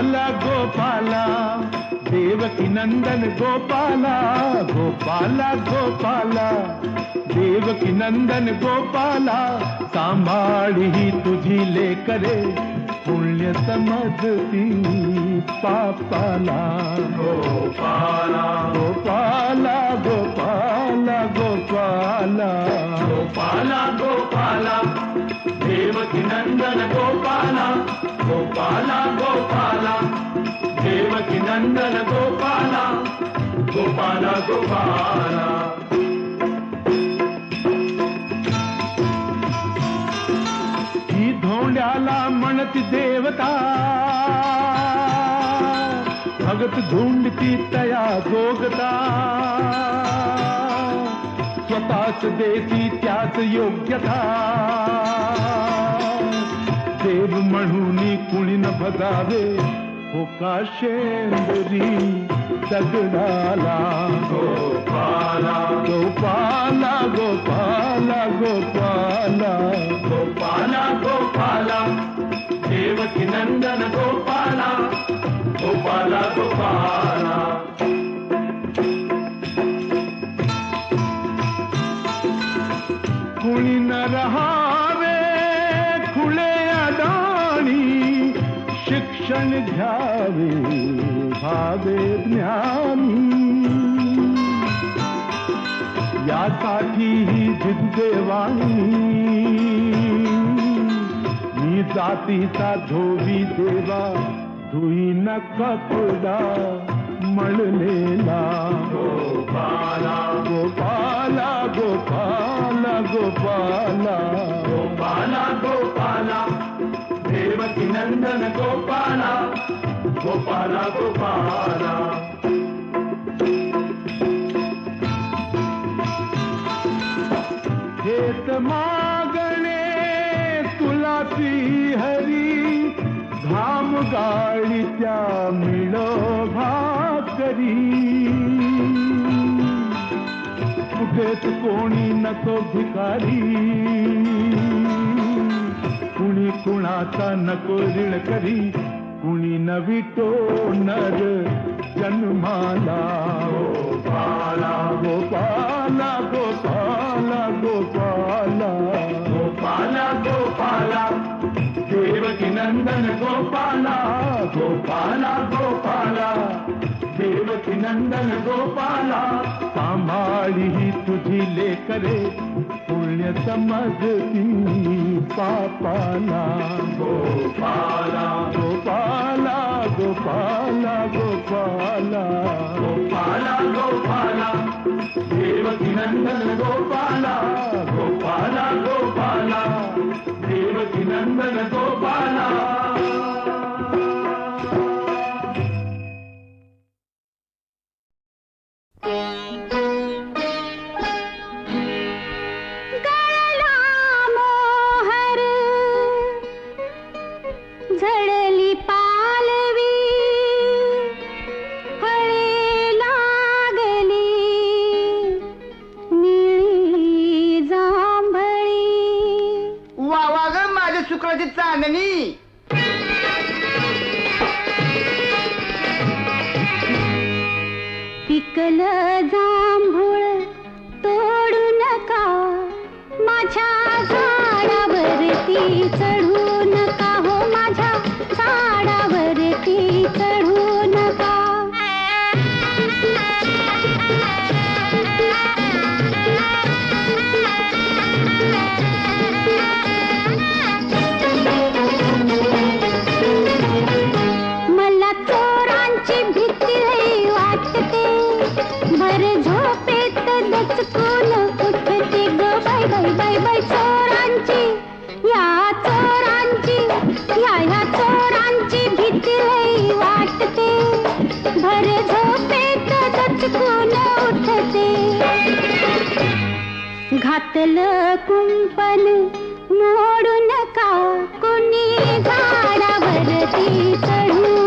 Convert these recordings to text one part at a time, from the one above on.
गोपाला गोपाला देवकी नंदन गोपाला गोपाला गोपाला देवकी नंदन गोपाला सांभाळी ही तुझी लेकरे पुण्य समजती पापाला. गोपाला. गोपाला गोपाला गोपाला. गोपाला गोपाला देवकी नंदन गोपाला गोपाला गोपाला. नंदन गोपाला गोपाला गोपाला. ही धोंड्याला म्हणती देवता भगत धुंडती तया भोगता. स्वतःच देती त्याच योग्यता. देव म्हणून कुणी न भगावे हो का शेंदरी दगडाला गोपाला. गोपाला गोपाला गोपाला. गोपाला गोपाला. देवकी नंदन गोपाला. गोपाला गोपाला. कुणी न रहावे शरण घ्यावे भावे ज्ञानी. यासाठी ही जिद्देवाणी मी जातीचा धोबी देवा धुई न कपडा मळलेला. नंदन गोपाला गोपाला गोपाला हेत मागणे तुला ती हरी घाम गाळीच्या मिळो भाकरी कुठेच कोणी नको भिकारी कुणाचा नको ऋण करी. कुणी नवी नर जन्माला गोपाला गोपाला गोपाला गोपाला गोपाला गोपाला देवकी नंदन गोपाला गोपाला गोपाला नंदन गोपाला सांभाळी ही तुझी लेकरे पुण्य समजती पापाला गोपाला गोपाला गोपाला गोपाला. गोपाला गोपाला देवकी नंदन गोपाला गोपाला गोपाला देवकी नंदन गोपाला पिकलं जांभूळ घातलं कुंपण मोडू नका कुणी झाडावरती चढू?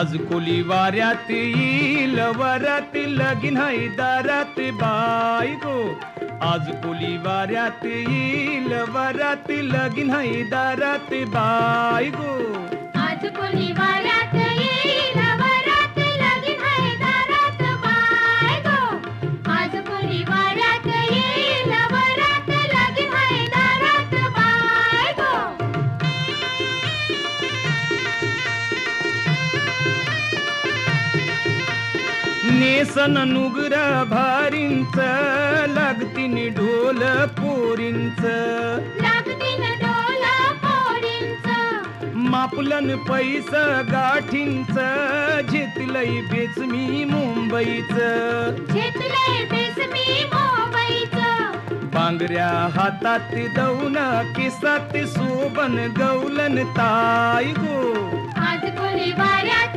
आज कोली वाऱ्यात येईल वरात लगीन हाय दारात बाय गो. आज कोली वाऱ्यात येईल वरात लगीन हाय दारात बाय गो. आज कोणी वाऱ्यात नेसन नुगरा भारींच लागतीन ढोल पोरींच. मापलन पैस गाठींच झेतलंय बेच मी मुंबईच. बांगड्या हातात दौन केसात सोबन गौलन ताय गो. आज कोणी वाऱ्यात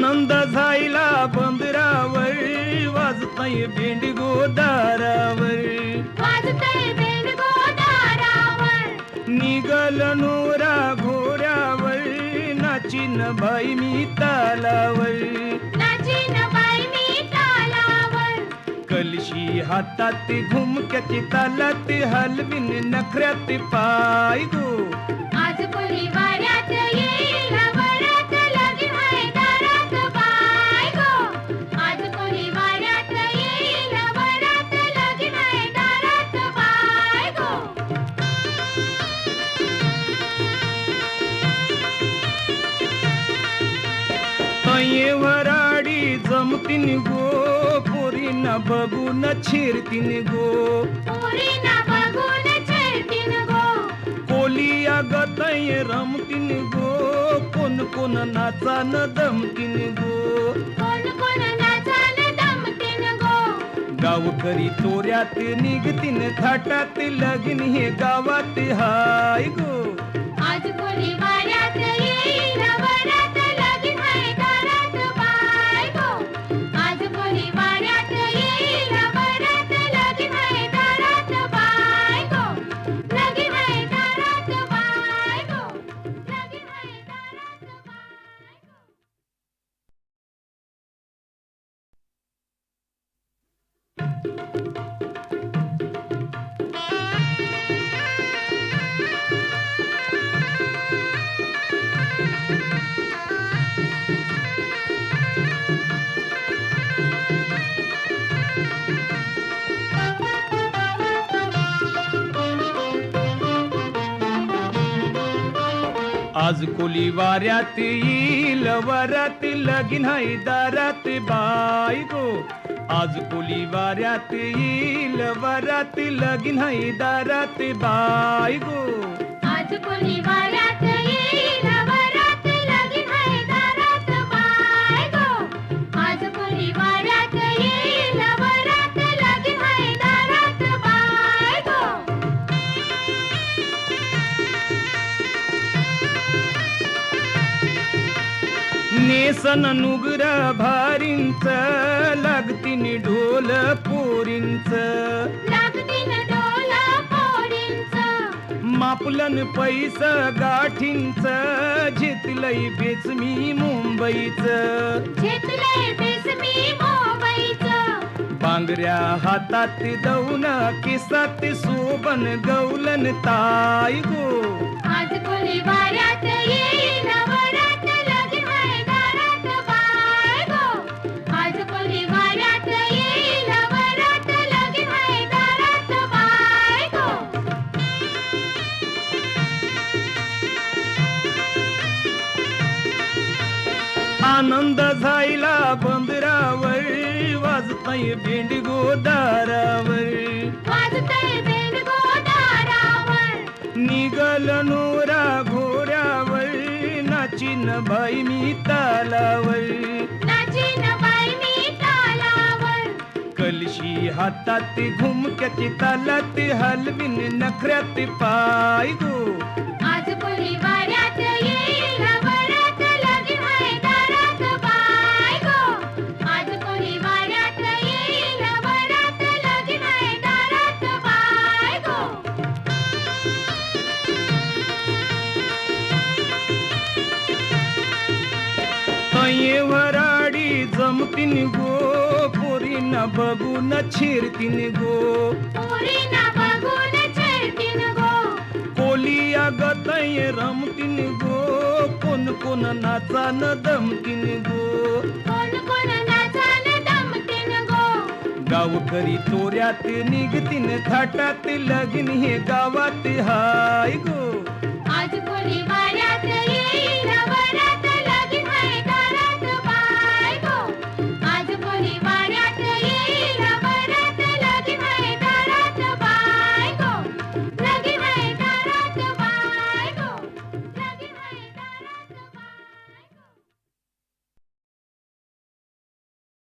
आनंद झायला बंदरावर वाजताय भेंडगो दारावर वाजतय बेडगो दारावर निगल नोरा घोड्यावर नाचिन बाई मी तालावर. नाचीन बाई मी तालावर. कलशी हातात घुमक्याची तालात हलविन नखऱ्यात पाय गो. जमतीन गो पोरीन बघून छिरतीन गो। कोलिया गतय रमतीन गो कोण कोण नाचान दमतीन गो। गावकरी चोऱ्यात निघतीन थाटात लगीन हे गावात हाय गो। आज आज कोली वाऱ्यात येईल वरात लगीन हैदारात दारात बाय गो. आज कोली वाऱ्यात येईल वरात लगीन हाय दारात बाय गो. आज कोणी वाऱ्यात येईल वरात लगीन दारात बाय गो. आज वाऱ्यात येईल वरात लगीन दारात बाय गो. नेसन नुगरा भारींच लग डोला पोरींच मापलन पैस गाठींच. झेतलंय बेच मी मुंबईच. बांगड्या हातात दौन केसात सोबन गौलन ताय गो. आज कोणी वाऱ्यात येईल आनंद झायला बंदरावर वाजताय भेंडगो दारावर वाजतय बेडगो दारावर निगल नोरा घोड्यावर नाचिन बाई मी तालावर. नाचीन बाई मी तालावर. कलशी हातात घुमक्याची तालात हलविन नखऱ्यात पाय गो. आज रमतीन गो पोरींना बघून छिरतीन गो. पोरींना बघून छळतीन गो. कोली अगतय रमतीन गो कोण कोण नाचान दमतीन गो. गावकरी चोऱ्यात निघतीन थाटात लगीन हे गावात हाय गो. आज कोणी वाऱ्यात येईल